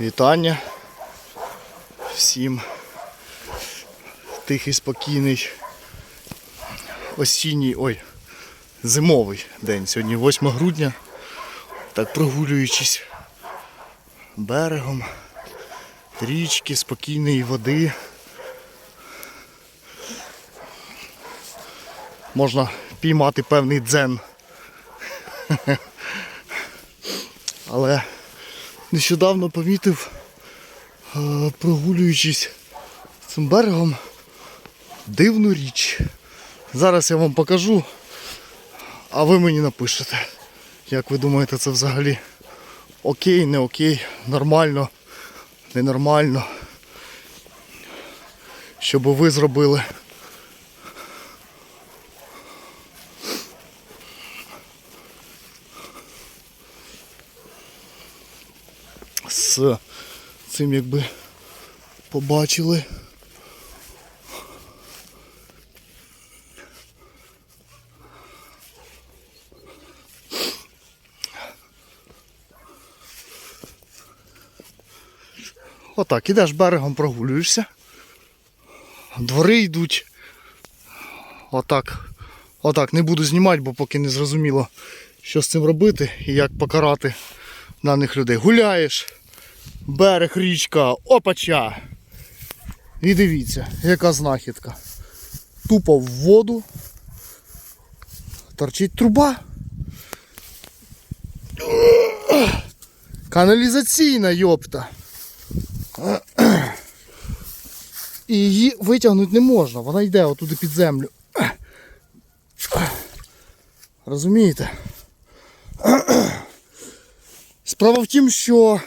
Вітання всім тихий, спокійний осінній, ой, зимовий день. Сьогодні 8 грудня. Так прогулюючись берегом, річки, спокійної води. Можна піймати певний дзен. Але нещодавно помітив, е, прогулюючись цим берегом, дивну річ. Зараз я вам покажу, а ви мені напишете. Як ви думаєте, це взагалі окей, не окей, нормально, ненормально. Що би ви зробили? З цим якби побачили. Отак, ідеш берегом, прогулюєшся. Двори йдуть. Отак. Отак, не буду знімати, бо поки не зрозуміло, що з цим робити і як покарати даних людей. Гуляєш, берег, річка, опача. І дивіться, яка знахідка. Тупо в воду. Торчить труба. Каналізаційна йопта. І її витягнути не можна, вона йде отуди під землю. Розумієте? Справа в тім, що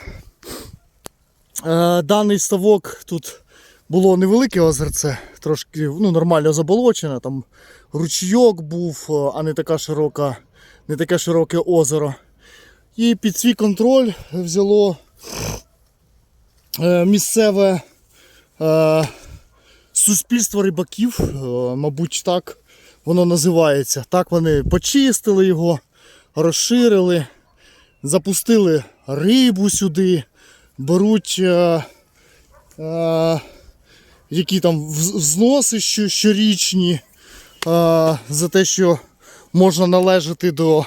даний ставок тут було невелике озерце, трошки ну, нормально заболочене, там ручійок був, е, а не така широка, не таке широке озеро. І під свій контроль взяло е, місцеве е, суспільство рибаків, е, мабуть, так воно називається. Так вони почистили його, розширили запустили рибу сюди, беруть е, е, які там взноси щорічні е, за те, що можна належати до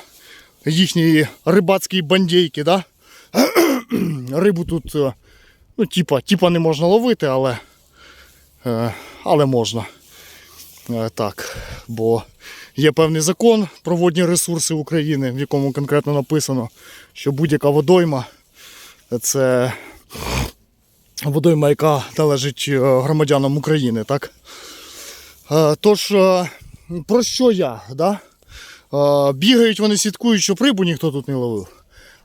їхньої рибацької бандейки. Да? Рибу тут е, ну, типа, типа не можна ловити, але, е, але можна. Е, Так, бо є певний закон про водні ресурси України, в якому конкретно написано, що будь-яка водойма це водойма, яка належить е, громадянам України. Так? Е, Тож, е, про що я? Да? Бігають вони слідкують, щоб рибу ніхто тут не ловив.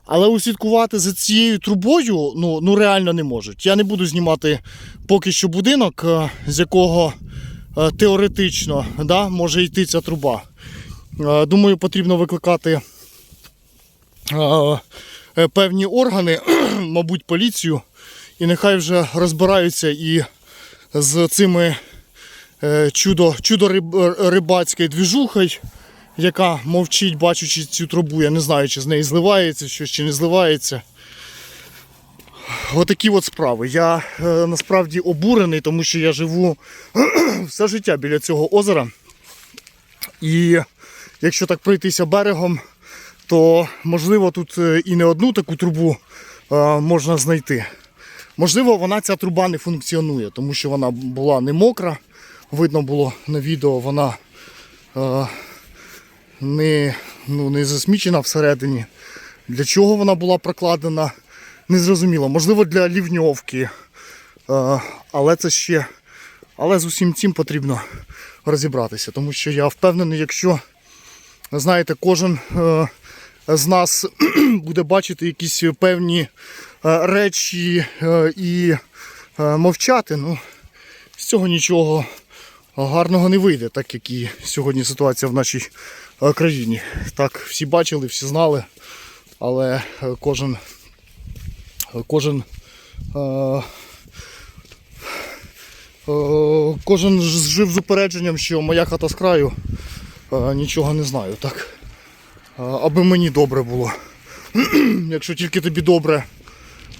Але услідкувати за цією трубою ну, ну реально не можуть. Я не буду знімати поки що будинок, з якого теоретично да, може йти ця труба. Думаю, потрібно викликати певні органи, мабуть, поліцію, і нехай вже розбираються і з цими е, чудо, чудо риб- рибацькою двіжухою, яка мовчить, бачучи цю трубу. Я не знаю, чи з неї зливається щось, чи не зливається. Отакі от справи. Я е, насправді обурений, тому що я живу все життя біля цього озера. І якщо так пройтися берегом, то можливо тут е, і не одну таку трубу можна знайти. Можливо, вона ця труба не функціонує, тому що вона була не мокра. Видно було на відео, вона е, не, ну, не засмічена всередині. Для чого вона була прокладена, не зрозуміло. Можливо, для лівньовки. Е, але це ще. Але з усім цим потрібно розібратися, тому що я впевнений, якщо знаєте, кожен е, з нас буде бачити якісь певні е, речі е, і е, мовчати, ну з цього нічого гарного не вийде, так як і сьогодні ситуація в нашій країні. Так, всі бачили, всі знали, але кожен, кожен Кожен жив з упередженням, що моя хата з краю нічого не знаю, так? Аби мені добре було. Якщо тільки тобі добре,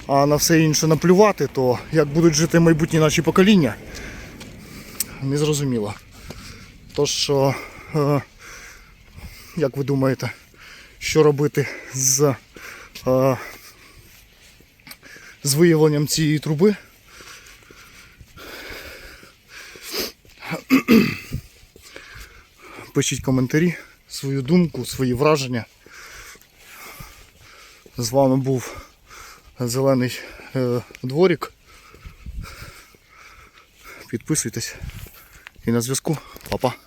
а на все інше наплювати, то як будуть жити майбутні наші покоління, не зрозуміло. Тож, що, е, як ви думаєте, що робити з, е, з виявленням цієї труби? Пишіть коментарі, свою думку, свої враження. З вами був зелений е, дворік. Підписуйтесь і на зв'язку. Па-па.